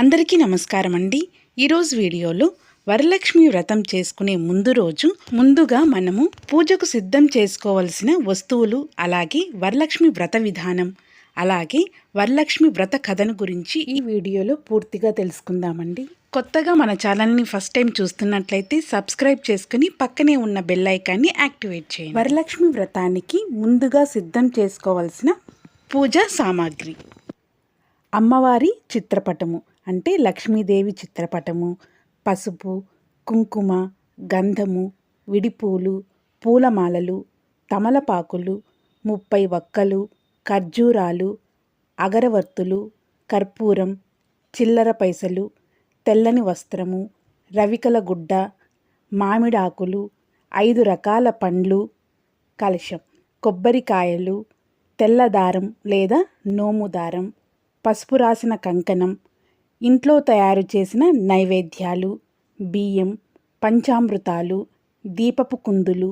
అందరికీ నమస్కారం అండి. ఈరోజు వీడియోలో వరలక్ష్మి వ్రతం చేసుకునే ముందు రోజు ముందుగా మనము పూజకు సిద్ధం చేసుకోవలసిన వస్తువులు అలాగే వరలక్ష్మి వ్రత విధానం అలాగే వరలక్ష్మి వ్రత కథను గురించి ఈ వీడియోలో పూర్తిగా తెలుసుకుందామండి. కొత్తగా మన ఛానల్ని ఫస్ట్ టైం చూస్తున్నట్లయితే సబ్స్క్రైబ్ చేసుకుని పక్కనే ఉన్న బెల్ ఐకాన్ని యాక్టివేట్ చేయండి. వరలక్ష్మి వ్రతానికి ముందుగా సిద్ధం చేసుకోవలసిన పూజా సామాగ్రి. అమ్మవారి చిత్రపటము. అంటే లక్ష్మీదేవి చిత్రపటము పసుపు కుంకుమ గంధము విడిపూలు పూలమాలలు తమలపాకులు ముప్పై వక్కలు ఖర్జూరాలు అగరవత్తులు కర్పూరం చిల్లర పైసలు తెల్లని వస్త్రము రవికల గుడ్డ మామిడాకులు ఐదు రకాల పండ్లు కలశం కొబ్బరికాయలు తెల్లదారం లేదా నోముదారం పసుపు రాసిన కంకణం ఇంట్లో తయారు చేసిన నైవేద్యాలు బియ్యం పంచామృతాలు దీపపు కుందులు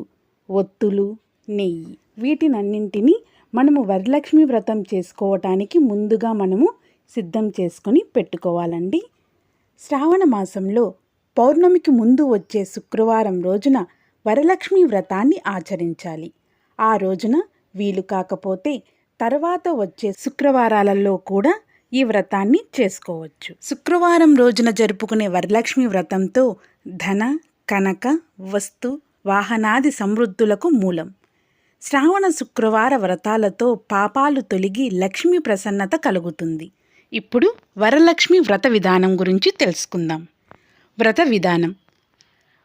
ఒత్తులు నెయ్యి. వీటినన్నింటినీ మనము వరలక్ష్మి వ్రతం చేసుకోవటానికి ముందుగా మనము సిద్ధం చేసుకొని పెట్టుకోవాలండి. శ్రావణ మాసంలో పౌర్ణమికి ముందు వచ్చే శుక్రవారం రోజున వరలక్ష్మి వ్రతాన్ని ఆచరించాలి. ఆ రోజున వీలు కాకపోతే తర్వాత వచ్చే శుక్రవారాలలో కూడా ఈ వ్రతాన్ని చేసుకోవచ్చు. శుక్రవారం రోజున జరుపుకునే వరలక్ష్మి వ్రతంతో ధన కనక వస్తు వాహనాది సమృద్ధులకు మూలం. శ్రావణ శుక్రవార వ్రతాలతో పాపాలు తొలగి లక్ష్మి ప్రసన్నత కలుగుతుంది. ఇప్పుడు వరలక్ష్మి వ్రత విధానం గురించి తెలుసుకుందాం. వ్రత విధానం.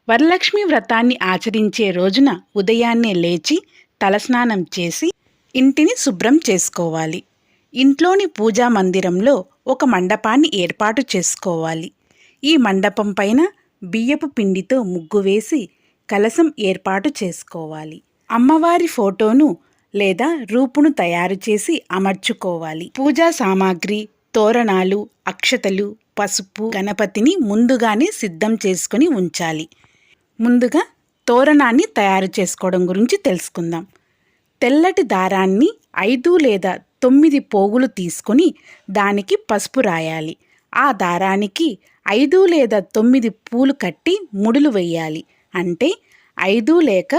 వరలక్ష్మి వ్రతాన్ని ఆచరించే రోజున ఉదయాన్నే లేచి తలస్నానం చేసి ఇంటిని శుభ్రం చేసుకోవాలి. ఇంట్లోని పూజా మందిరంలో ఒక మండపాన్ని ఏర్పాటు చేసుకోవాలి. ఈ మండపం పైన బియ్యపు పిండితో ముగ్గు వేసి కలసం ఏర్పాటు చేసుకోవాలి. అమ్మవారి ఫోటోను లేదా రూపును తయారు చేసి అమర్చుకోవాలి. పూజా సామాగ్రి తోరణాలు అక్షతలు పసుపు గణపతిని ముందుగానే సిద్ధం చేసుకుని ఉంచాలి. ముందుగా తోరణాన్ని తయారు చేసుకోవడం గురించి తెలుసుకుందాం. తెల్లటి దారాన్ని ఐదు లేదా తొమ్మిది పోగులు తీసుకొని దానికి పసుపు రాయాలి. ఆ దారానికి ఐదు లేదా తొమ్మిది పూలు కట్టి ముడులు వేయాలి. అంటే ఐదు లేక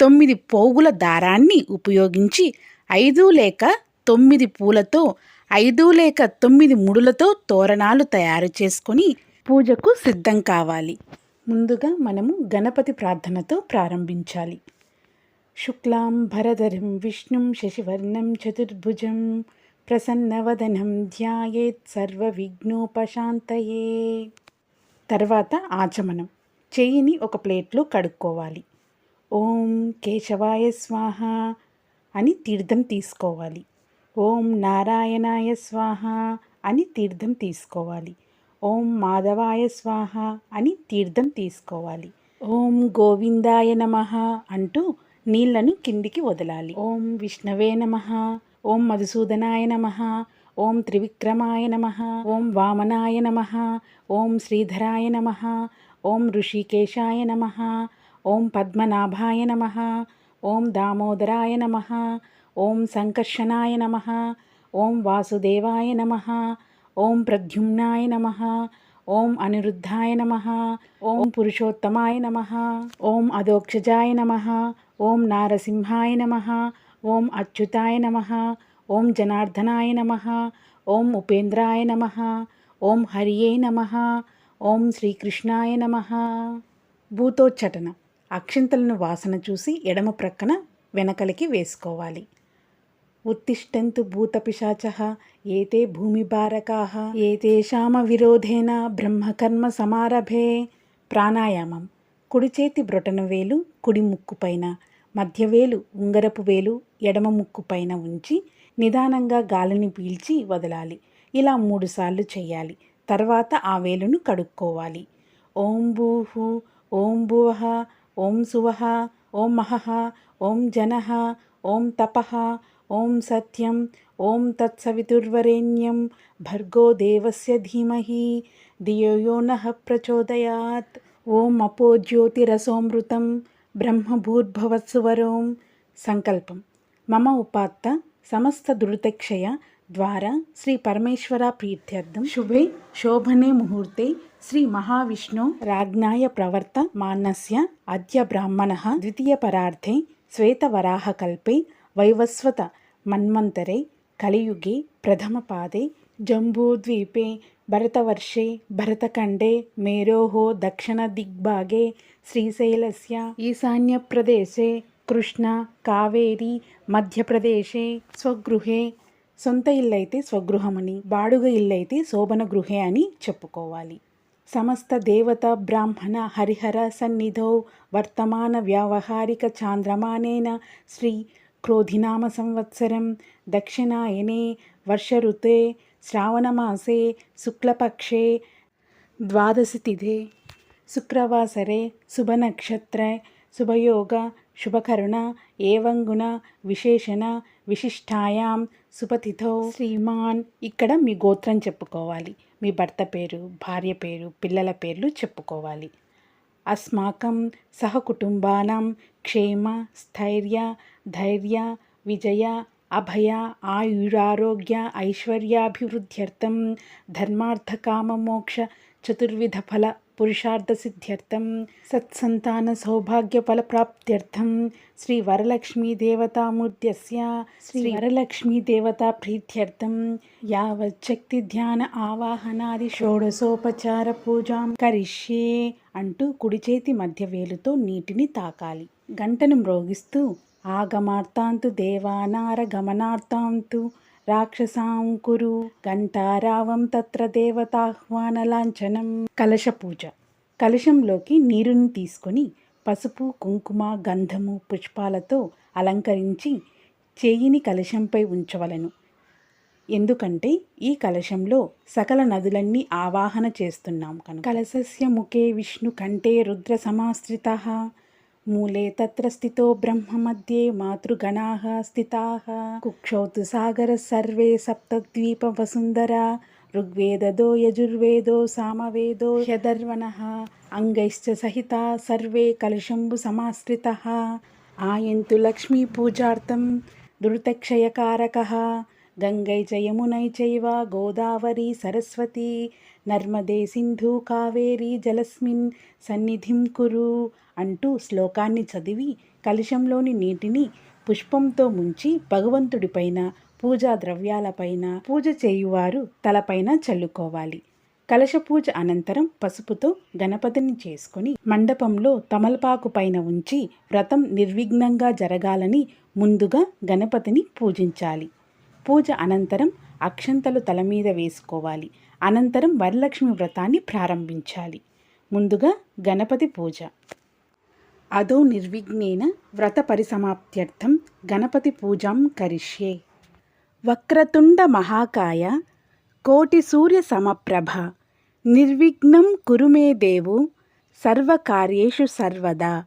తొమ్మిది పోగుల దారాన్ని ఉపయోగించి ఐదు లేక తొమ్మిది పూలతో ఐదు లేక తొమ్మిది ముడులతో తోరణాలు తయారు చేసుకొని పూజకు సిద్ధం కావాలి. ముందుగా మనము గణపతి ప్రార్థనతో ప్రారంభించాలి. శుక్లాం భరధరం విష్ణుం శశివర్ణం చతుర్భుజం ప్రసన్నవదనం ధ్యాయేత్ సర్వ విఘ్నోపశాంతయే తర్వాత ఆచమనం. చెయ్యిని ఒక ప్లేట్లో కడుక్కోవాలి. ఓం కేశవాయ స్వాహ అని తీర్థం తీసుకోవాలి. ఓం నారాయణాయ స్వాహ అని తీర్థం తీసుకోవాలి. ఓం మాధవాయ స్వాహ అని తీర్థం తీసుకోవాలి. ఓం గోవిందాయ నమ అంటూ నీళ్ళను కిందికి వదలాలి ఓం విష్ణవే నమ ఓం మధుసూదనాయ నమ ఓం త్రివిక్రమాయ నమ ఓం వామనాయ నమ ఓం శ్రీధరాయ నమ ఓం ఋషికేశాయ నమ ఓం పద్మనాభాయ నమ ఓం దామోదరాయ నమ ఓం సంకర్షణాయ నమ ఓం వాసుదేవాయ నమ ఓం ప్రద్యుమ్నాయ నమ ఓం అనిరుద్ధాయ నమ ఓం పురుషోత్తమాయ నమ ఓం అదోక్షజాయ నమ ఓం నారసింహాయ నమ ఓం అచ్యుతాయ నమ ఓం జనార్దనాయ నమ ఓం ఉపేంద్రాయ నమ ఓం హరియే నమ ఓం శ్రీకృష్ణాయ నమ. భూతోచ్చటన అక్షింతలను వాసన చూసి ఎడమ ప్రక్కన వెనకలికి వేసుకోవాలి. ఉత్తిష్టంతు భూతపిశాచ ఏతే భూమిభారకా ఏతేషామ విరోధేన బ్రహ్మకర్మ సమారభే. ప్రాణాయామం కుడి చేతి బ్రొటన వేలు కుడి ముక్కు పైన మధ్యవేలు ఉంగరపు వేలు ఎడమ ముక్కు పైన ఉంచి నిదానంగా గాలిని పీల్చి వదలాలి. ఇలా మూడుసార్లు చేయాలి తర్వాత ఆ వేలును కడుక్కోవాలి. ఓం భూహు ఓం భువః ఓం సువహ ఓం మహః ఓం జనః ఓం తపః ఓం సత్యం ఓం తత్సవితుర్వరేణ్యం భర్గో దేవస్య ధీమహి ధియో నః ప్రచోదయాత్. ఓం అపో జ్యోతిరసోమృతం బ్రహ్మభూర్భవత్సువరోం సంకల్పం. మమ ఉపాత్త సమస్త దురితక్షయ ద్వారా శ్రీ పరమేశ్వర ప్రీత్యర్థం శుభే శోభనే ముహూర్తే శ్రీ మహావిష్ణు రాజ్ఞాయ ప్రవర్త మానస్య అద్య బ్రాహ్మణ ద్వితీయ పరార్థే శ్వేతవరాహకల్పే వైవస్వత మన్వంతరే కలియుగే ప్రథమ పాదే జంబూద్వీపే భరతవర్షే భరతఖండే మేరోः దక్షిణదిగ్భాగే శ్రీశైలస్య ఈశాన్యప్రదేశే కృష్ణ కావేరి మధ్యప్రదేశే స్వగృహే. సొంత ఇల్లైతే స్వగృహమని బాడుగ ఇల్లైతే శోభన గృహే అని చెప్పుకోవాలి. సమస్త దేవత బ్రాహ్మణ హరిహర సన్నిధౌ వర్తమాన వ్యావహారిక చాంద్రమానేన శ్రీ క్రోధినామ సంవత్సరం దక్షిణాయనే వర్ష ఋతే శుక్లపక్షే ద్వాదశి తిథే శుక్రవాసరే శుభనక్షత్ర శుభయోగ శుభకరుణ ఏవంగుణ విశేషణ విశిష్టాయాం సుపతిథో శ్రీమాన్ ఇక్కడ మీ గోత్రం చెప్పుకోవాలి. మీ భర్త పేరు భార్య పేరు పిల్లల పేర్లు చెప్పుకోవాలి. అస్మాకం సహకుటుంబానం క్షేమ స్థైర్య ధైర్య విజయ అభయ ఆయురారోగ్య ఐశ్వర్యాభివృద్ధ్యర్థం ధర్మార్థకామమోక్ష చతుర్విధ ఫల పురుషార్థ సిద్ధ్యర్థం సత్సంతాన సౌభాగ్య ఫల ప్రాప్త్యర్థం శ్రీ వరలక్ష్మీ దేవతామూర్త్యస్య శ్రీ వరలక్ష్మీ దేవతా ప్రీత్యర్థం యావచ్చక్తి ధ్యాన ఆవాహనాది షోడశోపచార పూజాం కరిష్యే అంటూ కుడి చేతి మధ్య వేలుతో నీటిని తాకాలి. గంటను మ్రోగిస్తూ ఆగమార్తాంతు దేవానార గమనార్థాంతు రాక్షసాం కురు ఘంటారావం తత్ర దేవతాహ్వానలాంఛనం కలశ పూజ. కలశంలోకి నీరుని తీసుకొని పసుపు కుంకుమ గంధము పుష్పాలతో అలంకరించి చేయిని కలశంపై ఉంచవలను. ఎందుకంటే ఈ కలశంలో సకల నదులన్నీ ఆవాహన చేస్తున్నాం కనుక. కలశస్య ముఖే విష్ణు కంటే రుద్ర సమాశ్రిత. మూలే తత్ర స్థితో బ్రహ్మ మధ్యే మాతృగణా స్థితా. కుక్షౌతు సాగర సర్వే సప్తద్వీప వసుంధరా ఋగ్వేదదో యజుర్వేదో సామవేదో హ్యదర్వణ అంగైశ్చ సహిత సర్వే కలుషంబు సమాశ్రిత. ఆయంతు లక్ష్మీ పూజార్థం దురితక్షయకారకः గంగై చ యమునై చైవ గోదావరి సరస్వతి నర్మదే సింధు కావేరి జలస్మిన్ సన్నిధిం కురు అంటూ శ్లోకాన్ని చదివి కలశంలోని నీటిని పుష్పంతో ముంచి భగవంతుడిపైన పూజా ద్రవ్యాలపైన పూజ చేయువారు తలపైన చల్లుకోవాలి. కలశ పూజ అనంతరం పసుపుతో గణపతిని చేసుకొని మండపంలో తమలపాకు పైన ఉంచి వ్రతం నిర్విఘ్నంగా జరగాలని ముందుగా గణపతిని పూజించాలి. పూజ అనంతరం అక్షంతలు తల మీద వేసుకోవాలి. అనంతరం వరలక్ష్మి వ్రతాన్ని ప్రారంభించాలి. ముందుగా గణపతి పూజ. అదో నిర్విఘ్నేన వ్రత పరిసమాప్త్యర్థం గణపతి పూజాం కరిష్యే. వక్రతుండ మహాకాయ కోటి సూర్య సమప్రభ నిర్విఘ్నం కురుమే దేవు సర్వకార్యేషు సర్వదా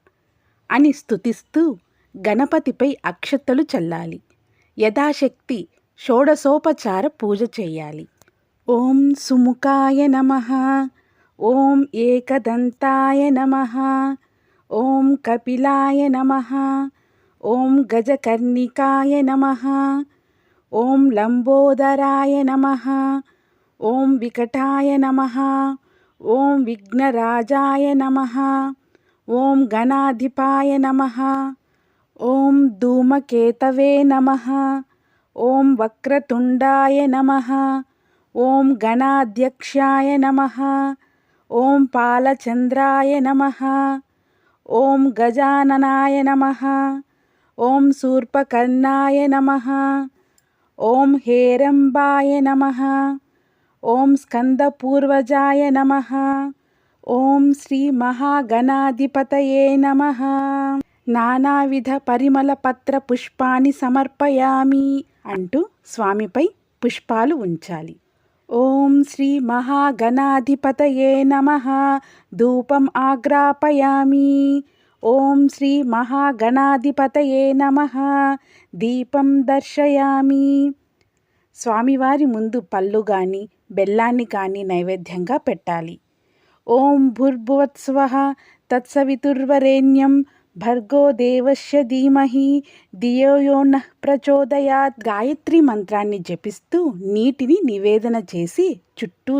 అని స్థుతిస్తూ గణపతిపై అక్షతలు చల్లాలి. యథాశక్తి షోడసోపచార పూజ చేయాలి. ఓం సుముఖాయ నమ. ఓం ఏకదంతాయ నమ. ఓం కపిలాయ నమ. ఓం గజకర్ణికాయ నమ. ఓం లంబోదరాయ నమ. ఓం వికటాయ నమ. ఓం విఘ్నరాజాయ నమ. ఓం గణాధిపాయ నమ. ఓం ధూమకేతవే నమ. ఓం వక్రతుండాయ నమ. ఓం గణాధ్యక్షాయ నమ. ఓం పాలచంద్రాయ నమ. ఓం గజాననాయ నమ. ఓం శూర్పకర్ణాయ నమ. ఓం హేరంబాయ నమ. ఓం స్కందపూర్వజాయ నమ. ఓం శ్రీ మహాగణాధిపతయే నమ. నానావిధ పరిమళ పత్ర పుష్పాన్ని సమర్పయామి అంటూ స్వామిపై పుష్పాలు ఉంచాలి. ఓం శ్రీ మహాగణాధిపతయే నమ. ధూపం ఆగ్రాపయామి. ఓం శ్రీ మహాగణాధిపతయే నమ. దీపం దర్శయామి. స్వామివారి ముందు పళ్ళు కానీ బెల్లాన్ని కానీ నైవేద్యంగా పెట్టాలి. ఓం భూర్భువత్స్వ తత్సవితుర్వరేణ్యం. భర్గో దేవస్య ధీమహి ధియో నః ప్రచోదయాత్ గాయత్రి మంత్రాన్ని జపిస్తూ నీటిని నివేదన చేసి చుట్టూ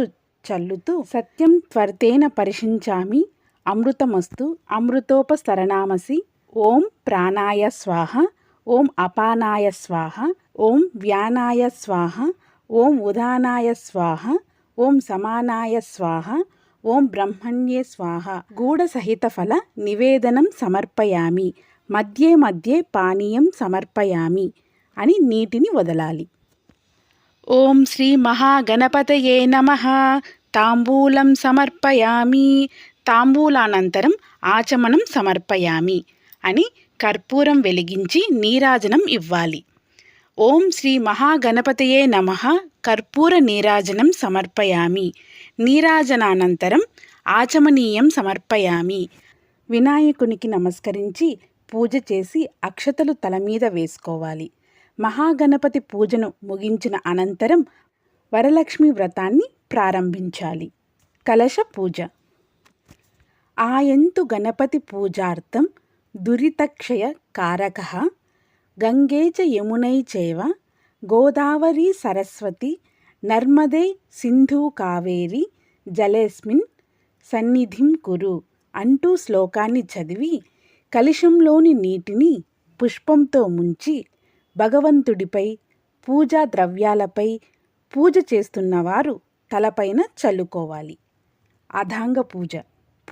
చల్లుతూ సత్యం త్వరితేన పరిశించామి అమృతమస్తు అమృతోపసరణామసి ఓం ప్రాణాయ స్వాహ ఓం అపానాయ స్వాహ ఓం వ్యానాయ స్వాహ ఓం ఉదానాయ స్వాహ ఓం సమానాయ స్వాహ ఓం బ్రహ్మణ్యే స్వాహ. గూఢసహిత ఫల నివేదనం సమర్పయామి. మధ్యే మధ్యే పానీయం సమర్పయామి అని నీటిని వదలాలి. ఓం శ్రీ మహాగణపతయే నమ. తాంబూలం సమర్పయామి. తాంబూలానంతరం ఆచమనం సమర్పయామి అని కర్పూరం వెలిగించి నీరాజనం ఇవ్వాలి. ఓం శ్రీ మహాగణపతయే నమ. కర్పూర నీరాజనం సమర్పయామి. నీరాజనానంతరం ఆచమనీయం సమర్పయామి. వినాయకునికి నమస్కరించి పూజ చేసి అక్షతలు తల మీద వేసుకోవాలి. మహాగణపతి పూజను ముగించిన అనంతరం వరలక్ష్మి వ్రతాన్ని ప్రారంభించాలి. కలశ పూజ. ఆయంతు గణపతి పూజార్థం దురితక్షయ కారక గంగే చ యమునై చేవ గోదావరి సరస్వతి నర్మదే సింధు కావేరి జలేస్మిన్ సన్నిధిం కురు అంటూ శ్లోకాన్ని చదివి కలుషంలోని నీటిని పుష్పంతో ముంచి భగవంతుడిపై పూజా ద్రవ్యాలపై పూజ చేస్తున్నవారు తలపైన చల్లుకోవాలి. అధాంగ పూజ.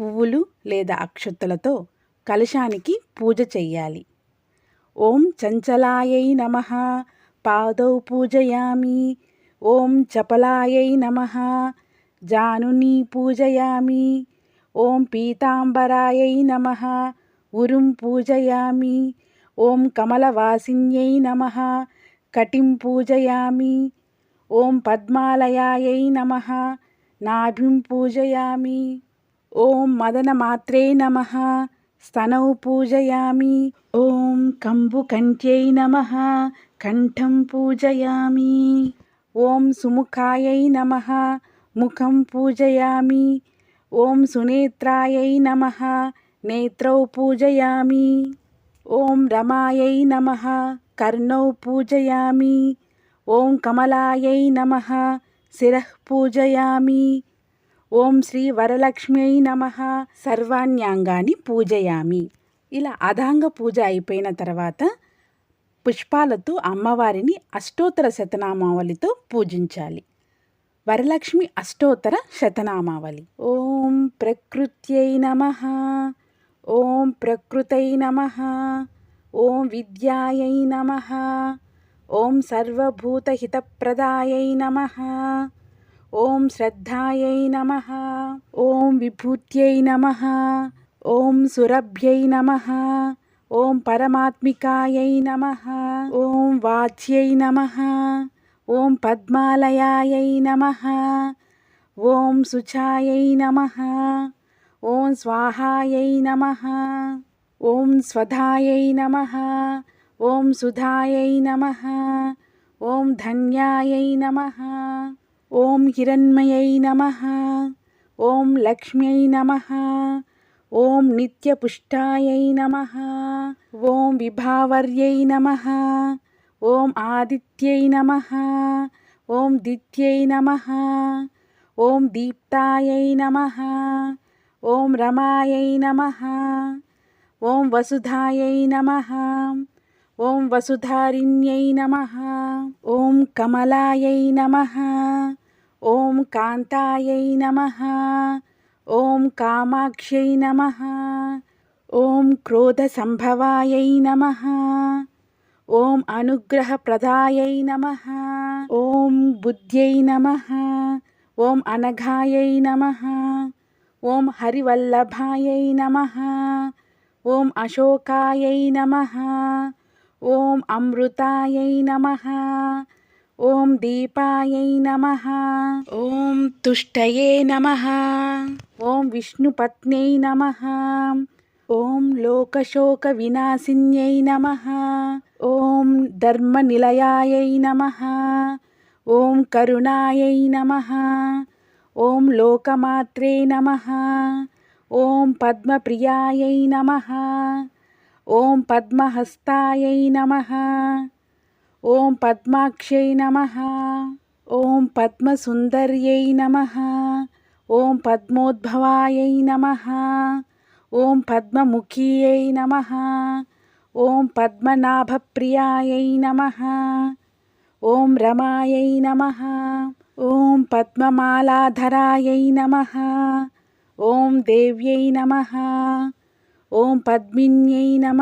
పువ్వులు లేదా అక్షతులతో కలశానికి పూజ చెయ్యాలి. ఓం చంచలాయై నమ. పాదౌ పూజయామి. ఓం చపలాయై నమ. జానుని పూజయామి. ఓం పీతాంబరాయై నమ. ఉరుం పూజయామి. ఓం కమలవాసిన్యై నమ. కటిం పూజయామి. ఓం పద్మాలయాయై నమ. నాభిం పూజయామి. ఓం మదనమాత్రే నమ. స్తనౌ పూజయామి. ఓం కంబుకంఠ్యై నమ. కంఠం పూజయామి. ఓం సుముఖాయై నమ. ముఖం పూజయామి. ఓం సునేత్రాయై నమ. నేత్రౌ పూజయామి. ఓం రమాయై నమ. కర్ణౌ పూజయామి. ఓం కమలాయై నమ. శిరః పూజయామి. ఓం శ్రీ వరలక్ష్మ్యై నమ. సర్వాణ్యాంగాన్ని పూజయామి. ఇలా అధాంగ పూజ అయిపోయిన తర్వాత పుష్పాలతో అమ్మవారిని అష్టోత్తర శతనామావళితో పూజించాలి. వరలక్ష్మి అష్టోత్తర శతనామావళి. ఓం ప్రకృత్యై నమ. ఓం ప్రకృతై నమ. ఓం విద్యాయై నమ. ఓం సర్వభూతహితప్రదాయై నమ. ఓం శ్రద్ధాయై నమ. ఓం విభూత్యై నమ. ఓం సురభ్యై నమ. ఓం పరమాత్మికాయై నమ ఓం వాచ్యై నమ ఓం పద్మాలయాయై నమ ఓం శుచాయై నమ ఓం స్వాహాయై నమ ఓం స్వధాయై నమ ఓం సుధాయై నమ ఓం ధన్యాయై నమ ఓం హిరణ్మయై నమ ఓం లక్ష్మ్యై నమ ఓం నిత్యపుష్టాయై నమ. ఓం విభావర్యై నమ. ఓం ఆదిత్యై నమ. ఓం దిత్యై నమ. ఓం దీప్తాయై నమ. ఓం రమాయై నమ. ఓం వసుధాయై నమ. ఓం వసుధారిణ్యై నమ. ఓం కమలాయై నమ. ఓం కాంతాయై నమ. ఓం కామాక్ష్యై నమ. ఓం క్రోధ సంభవాయై నమ. ఓం అనుగ్రహప్రదాయై నమ. ఓం బుద్ధ్యై నమ. ఓం అనఘాయై నమ. ఓం హరివల్లభాయై నమ. ఓం అశోకాయై నమ. ఓం అమృతాయై నమ. ఓం దీపాయై నమ ఓం తుష్టయే నమ ఓం విష్ణుపత్న్యై నమ ఓం లోకశోక వినాశిన్యై నమ ఓం ధర్మనిలయాయై నమ ఓం కరుణాయై నమ ఓం పద్మాక్షై నమ. ఓం పద్మసుందర్యై నమ. ఓం పద్మోద్భవాయై నమ. ఓం పద్మముఖీయై నమ. ఓం పద్మనాభప్రియాయై నమ. ఓం రమాయై నమ. ఓం పద్మమాలాధరాయై నమ. ఓం దేవ్యై నమ. ఓం పద్మిన్యై నమ.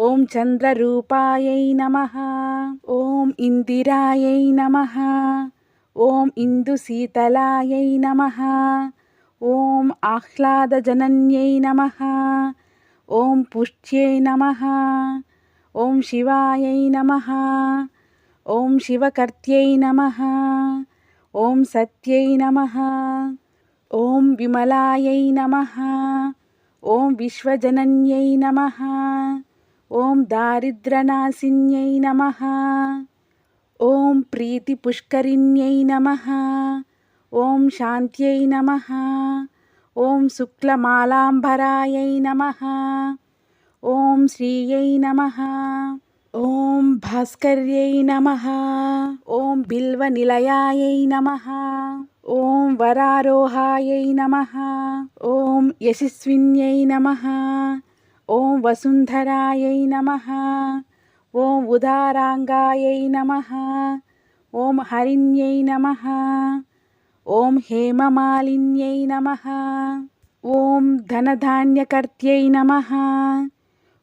ఓం చంద్రరూపాయై నమ. ఓం ఇందిరాయై నమ. ఓం ఇందు శీతలాయై నమ. ఓం ఆహ్లాదజనన్యై నమ. ఓం పుష్ట్యై నమ. ఓం శివాయై నమ. ఓం శివకర్త్యై నమ. ఓం సత్యై నమ. ఓం విమలాయై నమ. ఓం విశ్వజనన్యై నమ. ఓం దారిద్రనాశిన్యై నమ. ఓం ప్రీతి పుష్కరిణ్యై నమ. ఓం శాంత్యై నమ. ఓం శుక్లమాలాంబరాయై నమ. ఓం శ్రీయై నమ. ఓం భాస్కర్యై నమ. ఓం బిల్వనిలయాయై నమ. ఓం వరారోహాయై నమ. ఓం యశస్విన్యై నమ. ఓం వసుంధరాయై నమ. ఓం ఉదారాంగాయై నమ. ఓం హరిణ్యై నమ. ఓం హేమమాలిన్యై నమ. ఓం ధనధాన్యకర్త్యై నమ.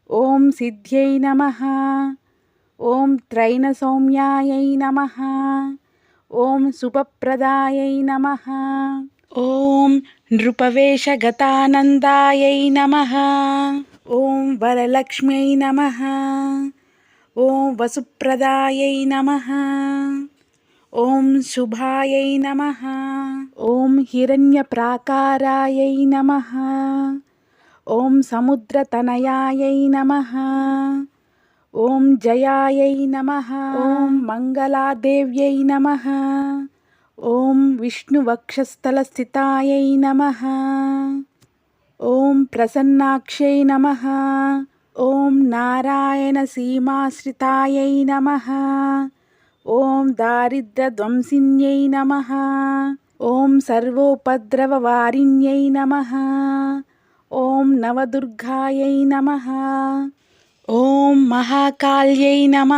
ఓం సిద్ధ్యై నమ. ఓం త్రైనసౌమ్యాయై నమ. ఓం సుపప్రదాయై నమ. ఓం నృపవేశగతానందాయై నమ. ఓం వరలక్ష్మై నమ. ఓం వసుప్రదాయై నమ. ఓం శుభాయై నమ. ఓం హిరణ్య ప్రాకారాయై నమ. ఓం సముద్రతనయాయై నమ. ఓం జయాయై నమ. ఓం మంగళాదేవ్యై నమ. ఓం విష్ణువక్షస్థలస్థితాయై నమ. ఓం ప్రసన్నాక్షై నమ. ఓం నారాయణ సీమాశ్రితాయై నమ. ఓం దారిద్రధ్వంసిన్యై నమ. ఓం సర్వోపద్రవవారిణ్యై నమ. ఓం నవదుర్గాయై నమ. ఓం మహాకాళ్యై నమ.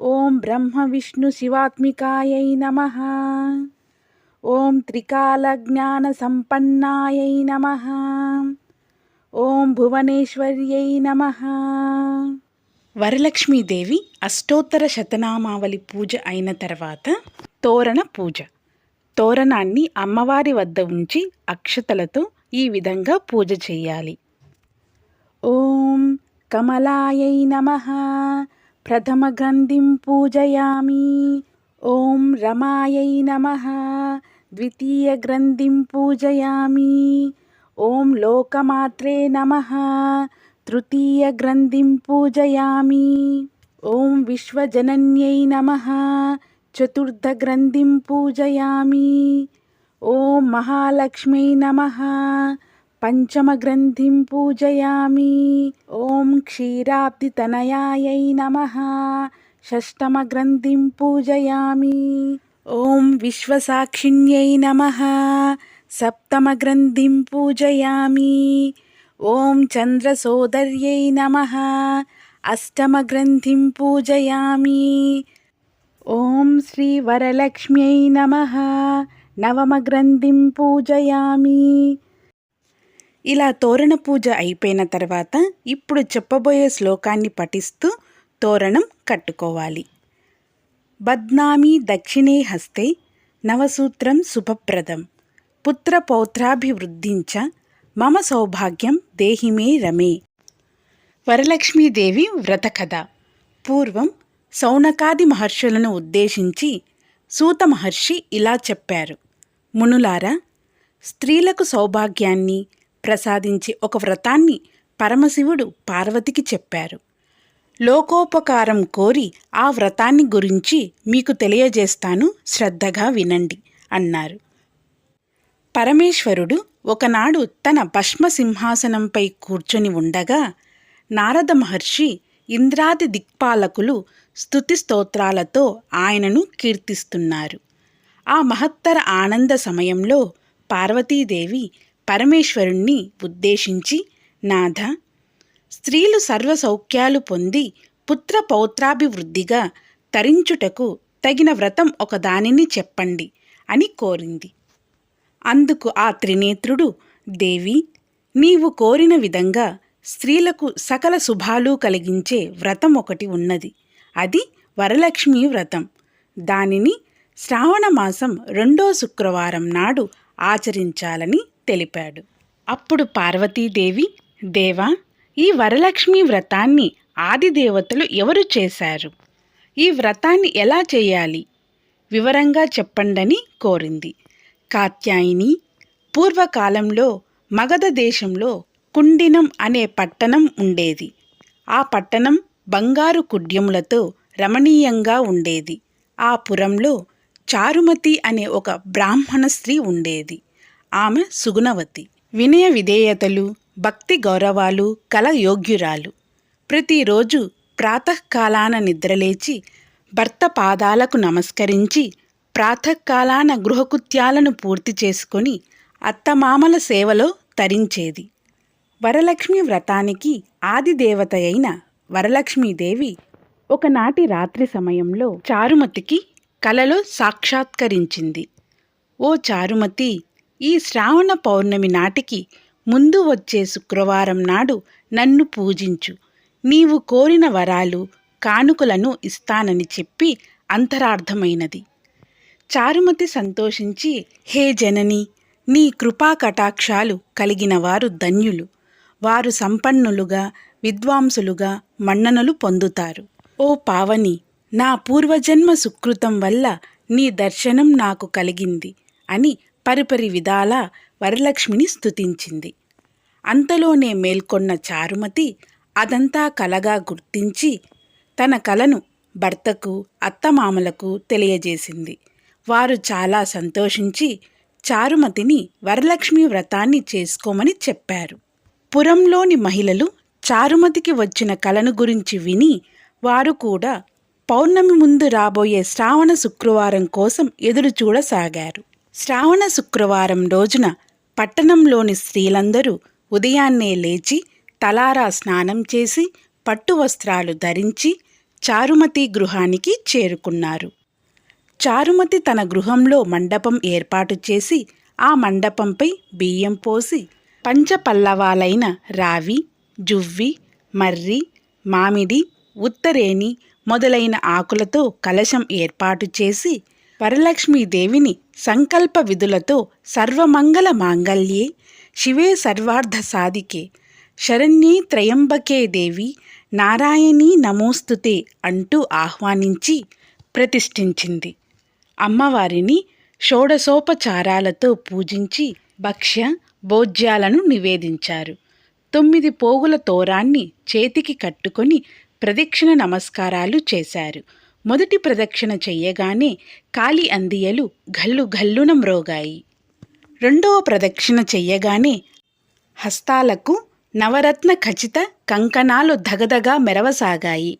ఓం బ్రహ్మ విష్ణు శివాత్మికాయై నమ. ఓం త్రికాల జ్ఞాన సంపన్నాయ నమ. ఓం భువనేశ్వర్యై నమ. వరలక్ష్మీదేవి అష్టోత్తర శతనామావళి పూజ అయిన తర్వాత తోరణ పూజ. తోరణాన్ని అమ్మవారి వద్ద ఉంచి అక్షతలతో ఈ విధంగా పూజ చేయాలి. ఓం కమలాయై నమ. ప్రథమ గ్రంథిం పూజయామి. ఓం రమాయై నమ. ద్వితీయగ్రంథిం పూజయామి ఓం లోకమాత్రే నమ తృతీయగ్రంథిం పూజయామి ఓం విశ్వజనన్యై నమ చతుర్థగ్రంథిం పూజయామి ఓం మహాలక్ష్మీ నమ పంచమగ్రంథిం పూజయామి ఓం క్షీరాబ్దితనయాయై నమ షష్టమగ్రంథిం పూజయామి ఓం విశ్వసాక్షిణ్యై నమ. సప్తమగ్రంథిం పూజయామి. ఓం చంద్రసోదర్యై నమ. అష్టమగ్రంథిం పూజయామి. ఓం శ్రీ వరలక్ష్మ్యై నమ. నవమగ్రంథిం పూజయామి. ఇలా తోరణ పూజ అయిపోయిన తర్వాత ఇప్పుడు చెప్పబోయే శ్లోకాన్ని పఠిస్తూ తోరణం కట్టుకోవాలి. బద్నామీ దక్షిణే హస్తే నవసూత్రం శుభప్రదం పుత్రపౌత్రాభివృద్ధించ మమ సౌభాగ్యం దేహిమే రమే. వరలక్ష్మీదేవి వ్రత కథ. పూర్వం సౌనకాది మహర్షులను ఉద్దేశించి సూత మహర్షి ఇలా చెప్పారు. మునులారా స్త్రీలకు సౌభాగ్యాన్ని ప్రసాదించే ఒక వ్రతాన్ని పరమశివుడు పార్వతికి చెప్పారు. లోకోపకారం కోరి ఆ వ్రతాన్ని గురించి మీకు తెలియజేస్తాను. శ్రద్ధగా వినండి అన్నారు. పరమేశ్వరుడు ఒకనాడు తన భస్మ సింహాసనంపై కూర్చొని ఉండగా నారద మహర్షి ఇంద్రాది దిక్పాలకులు స్థుతి స్తోత్రాలతో ఆయనను కీర్తిస్తున్నారు. ఆ మహత్తర ఆనంద సమయంలో పార్వతీదేవి పరమేశ్వరుణ్ణి ఉద్దేశించి నాథ స్త్రీలు సర్వ సౌఖ్యాలు పొంది పుత్ర పౌత్రాభివృద్ధిగా తరించుటకు తగిన వ్రతం ఒకదానిని చెప్పండి అని కోరింది. అందుకు ఆ త్రినేత్రుడు దేవి నీవు కోరిన విధంగా స్త్రీలకు సకల శుభాలు కలిగించే వ్రతం ఒకటి ఉన్నది. అది వరలక్ష్మి వ్రతం. దానిని శ్రావణ మాసం రెండో శుక్రవారం నాడు ఆచరించాలని తెలిపాడు. అప్పుడు పార్వతీదేవి దేవా ఈ వరలక్ష్మి వ్రతాన్ని ఆదిదేవతలు ఎవరు చేశారు? ఈ వ్రతాన్ని ఎలా చేయాలి? వివరంగా చెప్పండని కోరింది. కాత్యాయిని పూర్వకాలంలో మగధ దేశంలో కుండినం అనే పట్టణం ఉండేది. ఆ పట్టణం బంగారు కుడ్యములతో రమణీయంగా ఉండేది. ఆ పురంలో చారుమతి అనే ఒక బ్రాహ్మణ స్త్రీ ఉండేది. ఆమె సుగుణవతి. వినయ విధేయతలు భక్తి గౌరవాలు కల యోగ్యురాలు ప్రతిరోజు ప్రాతకాలాన నిద్రలేచి భర్త పాదాలకు నమస్కరించి ప్రాతకాలాన గృహకృత్యాలను పూర్తి చేసుకొని అత్తమామల సేవలో తరించేది. వరలక్ష్మి వ్రతానికి ఆదిదేవత అయిన వరలక్ష్మీదేవి ఒకనాటి రాత్రి సమయంలో చారుమతికి కలలో సాక్షాత్కరించింది. ఓ చారుమతి ఈ శ్రావణ పౌర్ణమి నాటికి ముందు వచ్చే శుక్రవారం నాడు నన్ను పూజించు. నీవు కోరిన వరాలు కానుకలను ఇస్తానని చెప్పి అంతరార్థమైనది. చారుమతి సంతోషించి హే జనని నీ కృపా కటాక్షాలు కలిగిన వారు ధన్యులు. వారు సంపన్నులుగా విద్వాంసులుగా మన్ననలు పొందుతారు. ఓ పావని నా పూర్వజన్మ సుకృతం వల్ల నీ దర్శనం నాకు కలిగింది అని పరిపరి విధాలా వరలక్ష్మిని స్తుతించింది. అంతలోనే మేల్కొన్న చారుమతి అదంతా కలగా గుర్తించి తన కలను భర్తకు అత్తమామలకు తెలియజేసింది. వారు చాలా సంతోషించి చారుమతిని వరలక్ష్మి వ్రతాన్ని చేసుకోమని చెప్పారు. పురంలోని మహిళలు చారుమతికి వచ్చిన కలను గురించి విని వారు కూడా పౌర్ణమి ముందు రాబోయే శ్రావణ శుక్రవారం కోసం ఎదురు చూడసాగారు శ్రావణ శుక్రవారం రోజున పట్టణంలోని స్త్రీలందరూ ఉదయాన్నే లేచి తలారా స్నానం చేసి పట్టు వస్త్రాలు ధరించి చారుమతి గృహానికి చేరుకున్నారు. చారుమతి తన గృహంలో మండపం ఏర్పాటు చేసి ఆ మండపంపై బియ్యం పోసి పంచపల్లవాలైన రావి జువ్వి మర్రి మామిడి ఉత్తరేణి మొదలైన ఆకులతో కలశం ఏర్పాటు చేసి వరలక్ష్మీదేవిని సంకల్ప విధులతో సర్వమంగళ మాంగళ్యే శివే సర్వార్థ సాధికే. శరణ్యే త్రయంబకే దేవి నారాయణీ నమోస్తుతే అంటూ ఆహ్వానించి ప్రతిష్ఠించింది. అమ్మవారిని షోడసోపచారాలతో పూజించి భక్ష్య భోజ్యాలను నివేదించారు. తొమ్మిది పోగుల తోరాన్ని చేతికి కట్టుకొని ప్రదక్షిణ నమస్కారాలు చేశారు. మొదటి ప్రదక్షిణ చెయ్యగానే కాలి అందియలు ఘల్లు ఘల్లున మ్రోగాయి. రెండవ ప్రదక్షిణ చెయ్యగానే హస్తాలకు నవరత్న ఖచిత కంకణాలు ధగధగా మెరవసాగాయి.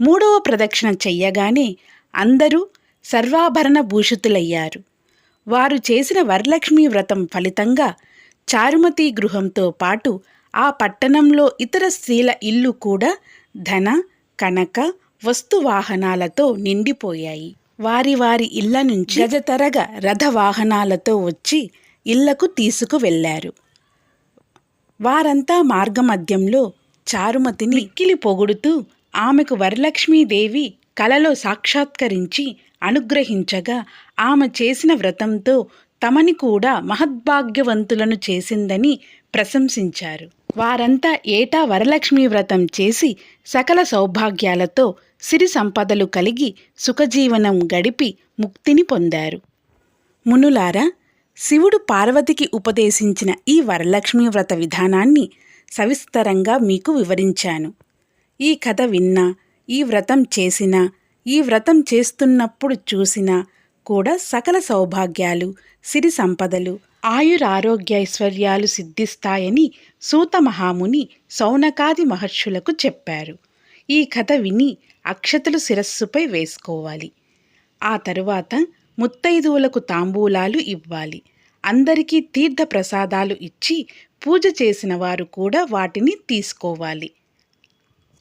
మూడవ ప్రదక్షిణ చెయ్యగానే అందరూ సర్వాభరణ భూషితులయ్యారు. వారు చేసిన వరలక్ష్మీ వ్రతం ఫలితంగా చారుమతి గృహంతో పాటు ఆ పట్టణంలో ఇతర స్త్రీల ఇల్లు కూడా ధన కనక వస్తువాహనాలతో నిండిపోయాయి. వారి వారి ఇళ్ళ నుంచి గజతరగ రథవాహనాలతో వచ్చి ఇళ్ళకు తీసుకువెళ్ళారు వారంతా మార్గమధ్యంలో చారుమతిని మిక్కిలి పొగుడుతూ ఆమెకు వరలక్ష్మీదేవి కలలో సాక్షాత్కరించి అనుగ్రహించగా ఆమె చేసిన వ్రతంతో తమని కూడా మహద్భాగ్యవంతులను చేసిందని ప్రశంసించారు. వారంతా ఏటా వరలక్ష్మీ వ్రతం చేసి సకల సౌభాగ్యాలతో సిరి సంపదలు కలిగి సుఖజీవనం గడిపి ముక్తిని పొందారు. మునులారా శివుడు పార్వతికి ఉపదేశించిన ఈ వరలక్ష్మీ వ్రత విధానాన్ని సవిస్తరంగా మీకు వివరించాను. ఈ కథ విన్నా ఈ వ్రతం చేసినా ఈ వ్రతం చేస్తున్నప్పుడు చూసినా కూడా సకల సౌభాగ్యాలు సిరి సంపదలు ఆయురారోగ్యైశ్వర్యాలు సిద్ధిస్తాయని సూత మహాముని సౌనకాది మహర్షులకు చెప్పారు. ఈ కథ విని అక్షతలు శిరస్సుపై వేసుకోవాలి. ఆ తరువాత ముత్తైదువులకు తాంబూలాలు ఇవ్వాలి. అందరికీ తీర్థ ప్రసాదాలు ఇచ్చి పూజ చేసిన వారు కూడా వాటిని తీసుకోవాలి.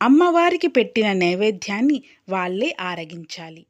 అమ్మవారికి పెట్టిన నైవేద్యాన్ని వాళ్ళే ఆరగించాలి.